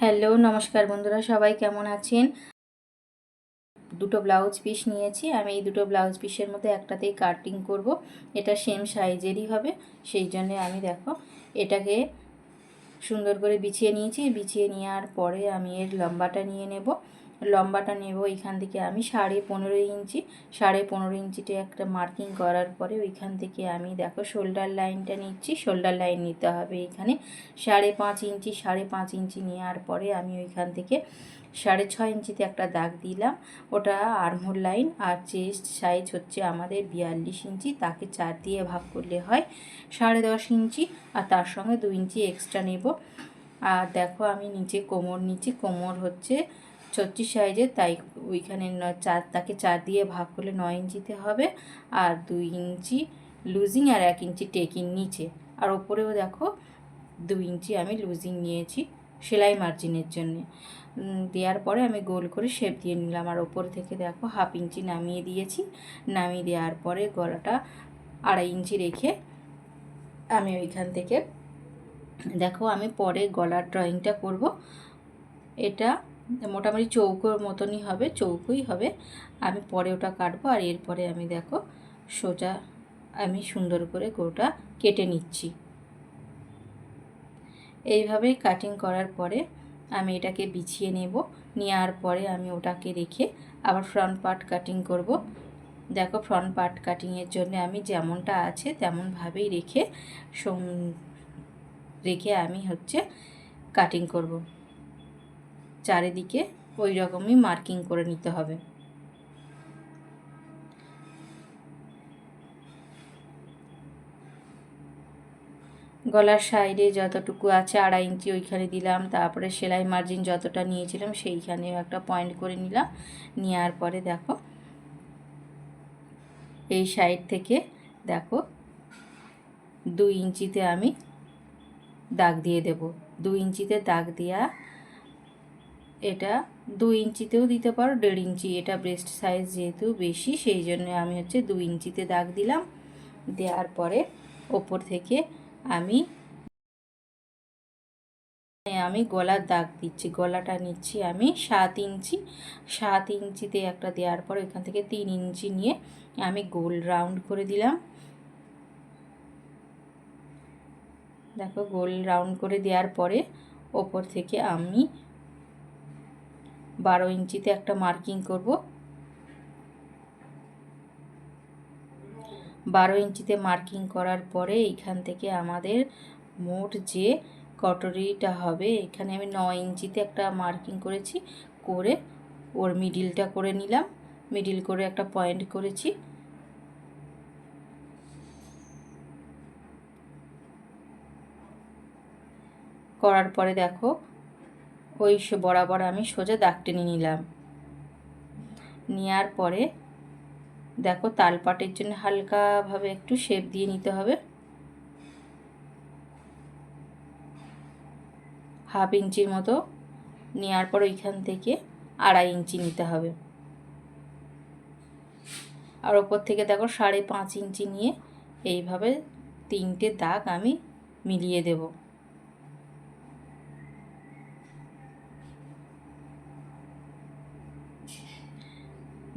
Hello, নমস্কার বন্ধুরা, সবাই কেমন আছেন? দুটো ব্লাউজ পিস নিয়েছি, আমি এই দুটো ব্লাউজ পিসের মধ্যে একটাতেই কাটিং করব। এটা সেম সাইজেরই হবে, সেই জন্যে আমি দেখো, এটাকে সুন্দর করে বিছিয়ে নিয়েছি। বিছিয়ে নেওয়ার পরে আমি এর লম্বাটা নিয়ে নেব। লম্বাটা নেব এখান থেকে আমি সাড়ে পনেরো ইঞ্চি। সাড়ে পনেরো ইঞ্চিতে একটা মার্কিং করার পরে ওইখান থেকে আমি দেখো শোল্ডার লাইনটা নিচ্ছি শোল্ডার লাইন নিতে হবে এখানে। সাড়ে পাঁচ ইঞ্চি, সাড়ে পাঁচ ইঞ্চি নেওয়ার পরে আমি ওইখান থেকে সাড়ে ছয় ইঞ্চিতে একটা দাগ দিলাম। ওটা আর্মোর লাইন আর চেস্ট সাইজ হচ্ছে আমাদের বিয়াল্লিশ ইঞ্চি, তাকে চার দিয়ে ভাগ করলে হয় সাড়ে দশ ইঞ্চি আর তার সঙ্গে দু ইঞ্চি এক্সট্রা নেব। আর দেখো আমি নিচে কোমর নিচে কোমর হচ্ছে ছত্রিশ সাইজের তাই ওইখানে চার, তাকে চার দিয়ে ভাগ করলে নয় ইঞ্চিতে হবে। আর দুই ইঞ্চি লুজিং আর এক ইঞ্চি টেকিং নিচে। আর ওপরেও দেখো দু ইঞ্চি আমি লুজিং নিয়েছি সেলাই মার্জিনের জন্যে। দেওয়ার পরে আমি গোল করে শেপ দিয়ে নিলাম। আর ওপর থেকে দেখো, হাফ ইঞ্চি নামিয়ে দিয়েছি। নামিয়ে দেওয়ার পরে গলাটা আড়াই ইঞ্চি রেখে আমি ওইখান থেকে, দেখো আমি পরে গলার ড্রয়িংটা করব। এটা মোটামুটি চৌকোর মতনই হবে, চৌকোই হবে। আমি পরে ওটা কাটবো আর এরপরে আমি দেখো সোজা আমি সুন্দর করে গোটা কেটে নিচ্ছি। এইভাবে কাটিং করার পরে আমি এটাকে বিছিয়ে নেব, নেওয়ার পরে আমি ওটাকে রেখে আবার ফ্রন্ট পার্ট কাটিং করব। দেখো ফ্রন্ট পার্ট কাটিংয়ের জন্য আমি যেমনটা আছে তেমনভাবেই রেখে রেখে আমি হচ্ছে কাটিং করব। চারিদিকে ওই রকমই মার্কিং করে নিতে হবে। গলার সাইডে যতটুকু আছে আড়াই ইঞ্চি ওইখানে দিলাম, তারপরে সেলাই মার্জিন যতটা নিয়েছিলাম সেইখানেও একটা পয়েন্ট করে নিলাম। নেওয়ার পরে দেখো, এই সাইড থেকে দেখো, দুই ইঞ্চিতে আমি দাগ দিয়ে দেব। দু ইঞ্চিতে দাগ দেওয়া এটা দু ইঞ্চিতেও দিতে পারো, দেড় ইঞ্চি। এটা ব্রেস্ট সাইজ যেহেতু বেশি, সেই জন্য আমি হচ্ছে দু ইঞ্চিতে দাগ দিলাম। দেওয়ার পরে ওপর থেকে আমি আমি গলার দাগ দিচ্ছি, গলাটা নিচ্ছি আমি সাত ইঞ্চি। সাত ইঞ্চিতে একটা দেওয়ার পর এখান থেকে তিন ইঞ্চি নিয়ে আমি গোল রাউন্ড করে দিলাম। দেখো, গোল রাউন্ড করে দেওয়ার পরে ওপর থেকে আমি বারো ইঞ্চিতে একটা মার্কিং করব। বারো ইঞ্চিতে মার্কিং করার পরে এইখান থেকে আমাদের মোট যে কটরিটা হবে, এখানে আমি নয় ইঞ্চিতে একটা মার্কিং করেছি, করে ওর মিডিলটা করে নিলাম। মিডিল করে একটা পয়েন্ট করেছি। করার পরে দেখো ওই বরাবর আমি সোজা দাগ টেনে নিলাম। নেওয়ার পরে দেখো তালপাটের জন্য হালকাভাবে একটু শেপ দিয়ে নিতে হবে। হাফ ইঞ্চির মতো নেওয়ার পর ওইখান থেকে আড়াই ইঞ্চি নিতে হবে। আর ওপর থেকে দেখো সাড়ে পাঁচ ইঞ্চি নিয়ে এইভাবে তিনটে দাগ আমি মিলিয়ে দেবো।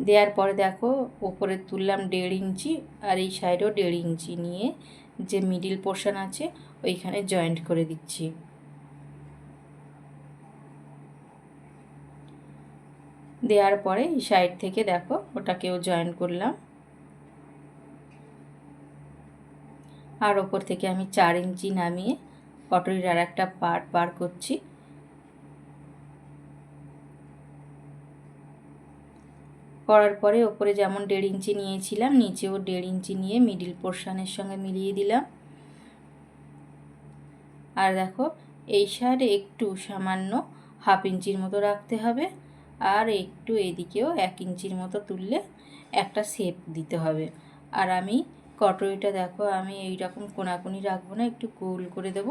দেওয়ার পরে দেখো, ওপরে তুললাম দেড় ইঞ্চি আর এই সাইডেও দেড় ইঞ্চি নিয়ে যে মিডিল পোর্শন আছে, ওইখানে জয়েন্ট করে দিচ্ছি। দেওয়ার পরে এই সাইড থেকে দেখো, ওটাকেও জয়েন করলাম। আর ওপর থেকে আমি চার ইঞ্চি নামিয়ে কটরির আর একটা পার্ট বার করছি। করার পরে ওপরে যেমন দেড় ইঞ্চি নিয়েছিলাম, নিচেও দেড় ইঞ্চি নিয়ে মিডিল পোর্শানের সঙ্গে মিলিয়ে দিলাম। আর দেখো, এই সাইডে একটু সামান্য হাফ ইঞ্চির মতো রাখতে হবে আর একটু এদিকেও এক ইঞ্চির মতো তুললে একটা শেপ দিতে হবে। আর আমি কটরিটা দেখো, আমি এই রকম কোনাকুনি রাখব না, একটু গোল করে দেব,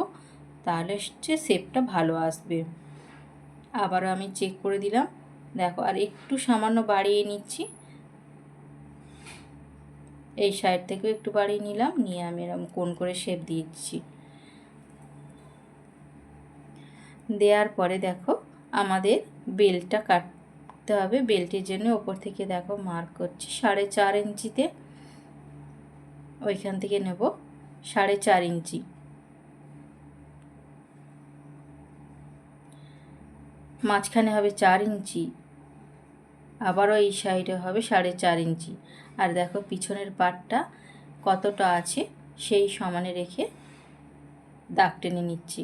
তাহলে হচ্ছে শেপটা ভালো আসবে। আবারও আমি চেক করে দিলাম। দেখো, আর একটু সামান্য বাড়িয়ে নিচ্ছি। এই সাইড থেকেও একটু বাড়িয়ে নিলাম, নিয়ে আমি এরকম কোন করে শেপ দিচ্ছি। দেওয়ার পরে দেখো, আমাদের বেলটা কাটতে হবে। বেলটির জন্য ওপর থেকে দেখো মার্ক করছি সাড়ে চার ইঞ্চিতে। ওইখান থেকে নেব সাড়ে চার ইঞ্চি। মাঝখানে হবে চার ইঞ্চি। আবারও এই সাইডে হবে সাড়ে চার ইঞ্চি। আর দেখো পিছনের পাটটা কতটা আছে সেই সমানে রেখে দাগ টেনে নিচ্ছি।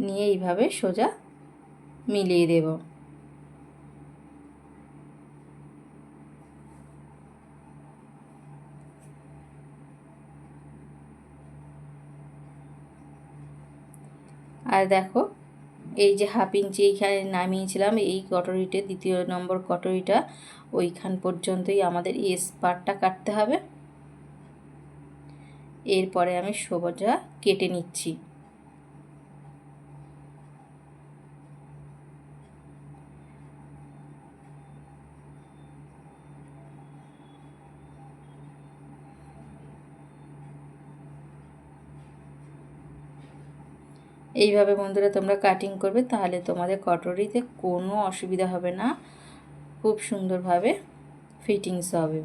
নিয়ে এইভাবে সোজা মিলিয়ে দেব। আর দেখো, এই যে হাফ ইঞ্চি এইখানে নামিয়েছিলাম, এই কটরিতে দ্বিতীয় নম্বর কটরিটা ওইখান পর্যন্তই আমাদের এস পারটা কাটতে হবে। এরপরে আমি সোজা কেটে নিচ্ছি। এইভাবে বন্ধুরা তোমরা কাটিং করবে, তাহলে তোমাদের কটরিতে কোনো অসুবিধা হবে না। খুব সুন্দরভাবে ফিটিংস হবে।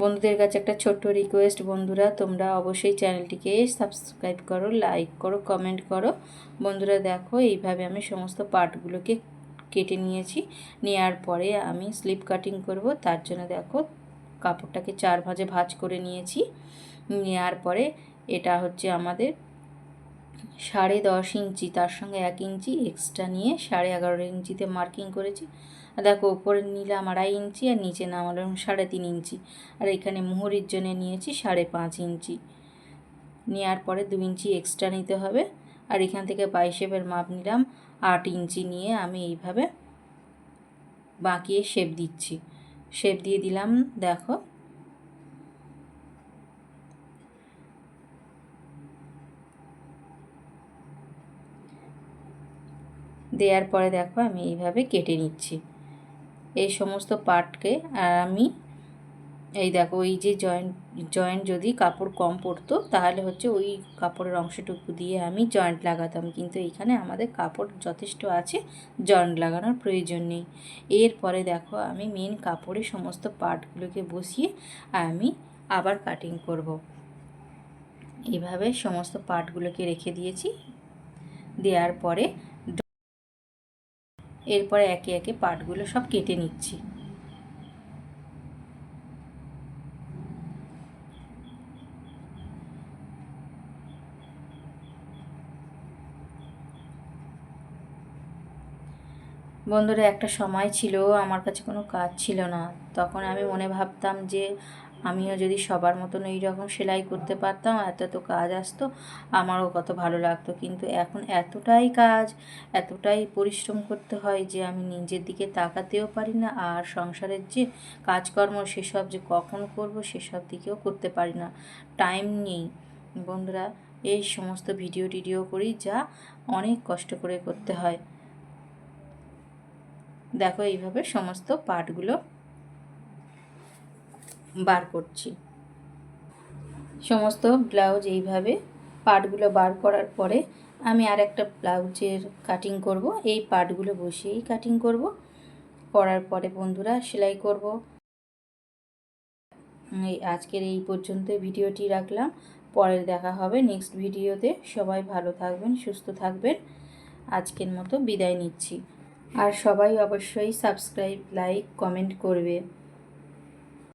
বন্ধুদের কাছে একটা ছোট্ট রিকোয়েস্ট বন্ধুরা, তোমরা অবশ্যই চ্যানেলটিকে সাবস্ক্রাইব করো লাইক করো কমেন্ট করো। বন্ধুরা, দেখো, এইভাবে আমি সমস্ত পার্টগুলোকে কেটে নিয়েছি। নেওয়ার পরে আমি স্লিপ কাটিং করব, তার জন্য দেখো কাপড়টাকে চার ভাঁজে ভাঁজ করে নিয়েছি। নেওয়ার পরে এটা হচ্ছে আমাদের সাড়ে দশ ইঞ্চি, তার সঙ্গে এক ইঞ্চি এক্সট্রা নিয়ে সাড়ে এগারো ইঞ্চিতে মার্কিং করেছি। আর দেখো ওপরে নিলাম আড়াই ইঞ্চি আর নিচে নামালাম সাড়ে তিন ইঞ্চি। আর এখানে মুহুরির জন্য নিয়েছি সাড়ে পাঁচ ইঞ্চি। নেওয়ার পরে দু ইঞ্চি এক্সট্রা নিতে হবে। আর এখান থেকে বাইশেপের মাপ নিলাম, আট ইঞ্চি নিয়ে আমি এইভাবে বাঁকিয়ে শেপ দিচ্ছি। শেপ দিয়ে দিলাম, দেখো। দেওয়ার পরে দেখো আমি এইভাবে কেটে নিচ্ছি। এই সমস্ত পার্টকে আর আমি এই দেখো ওই যে জয়েন্ট জয়েন্ট যদি কাপড় কম পড়তো তাহলে হচ্ছে ওই কাপড়ের অংশটুকু দিয়ে আমি জয়েন্ট লাগাতাম। কিন্তু এখানে আমাদের কাপড় যথেষ্ট আছে জয়েন্ট লাগানোর প্রয়োজন নেই। এরপরে দেখো, আমি মেন কাপড়ে সমস্ত পার্টগুলোকে বসিয়ে আমি আবার কাটিং করব। এইভাবে সমস্ত পার্টগুলোকে রেখে দিয়েছি। দেওয়ার পরে, এরপরে একে একে পার্টগুলো সব কেটে নিচ্ছি। বন্ধুরা, একটা সময় ছিল, আমার কাছে কোনো কাজ ছিল না। তখন আমি মনে ভাবতাম যে, আমিও যদি সবার মতন এই রকম সেলাই করতে পারতাম, এত এত কাজ আসতো, আমারও কত ভালো লাগতো। কিন্তু এখন এতটাই কাজ, এতটাই পরিশ্রম করতে হয় যে, আমি নিজের দিকে তাকাতেও পারি না, আর সংসারের যে কাজকর্ম, সেসব যে কখন করব, সেসব দিকেও করতে পারি না। টাইম নেই। বন্ধুরা, এই সমস্ত ভিডিও টিডিও করি যা অনেক কষ্ট করে করতে হয়। দেখো এইভাবে সমস্ত পার্টগুলো বার করছি। সমস্ত ব্লাউজ এইভাবে পার্টগুলো বার করার পরে আমি আর একটা ব্লাউজের কাটিং করব। এই পার্টগুলো বসিয়েই কাটিং করব। করার পরে বন্ধুরা সেলাই করব। এই আজকের এই পর্যন্ত ভিডিওটি রাখলাম। পরে দেখা হবে নেক্সট ভিডিওতে সবাই ভালো থাকবেন, সুস্থ থাকবেন। আজকের মতো বিদায় নিচ্ছি। আর সবাই অবশ্যই সাবস্ক্রাইব লাইক কমেন্ট করবে।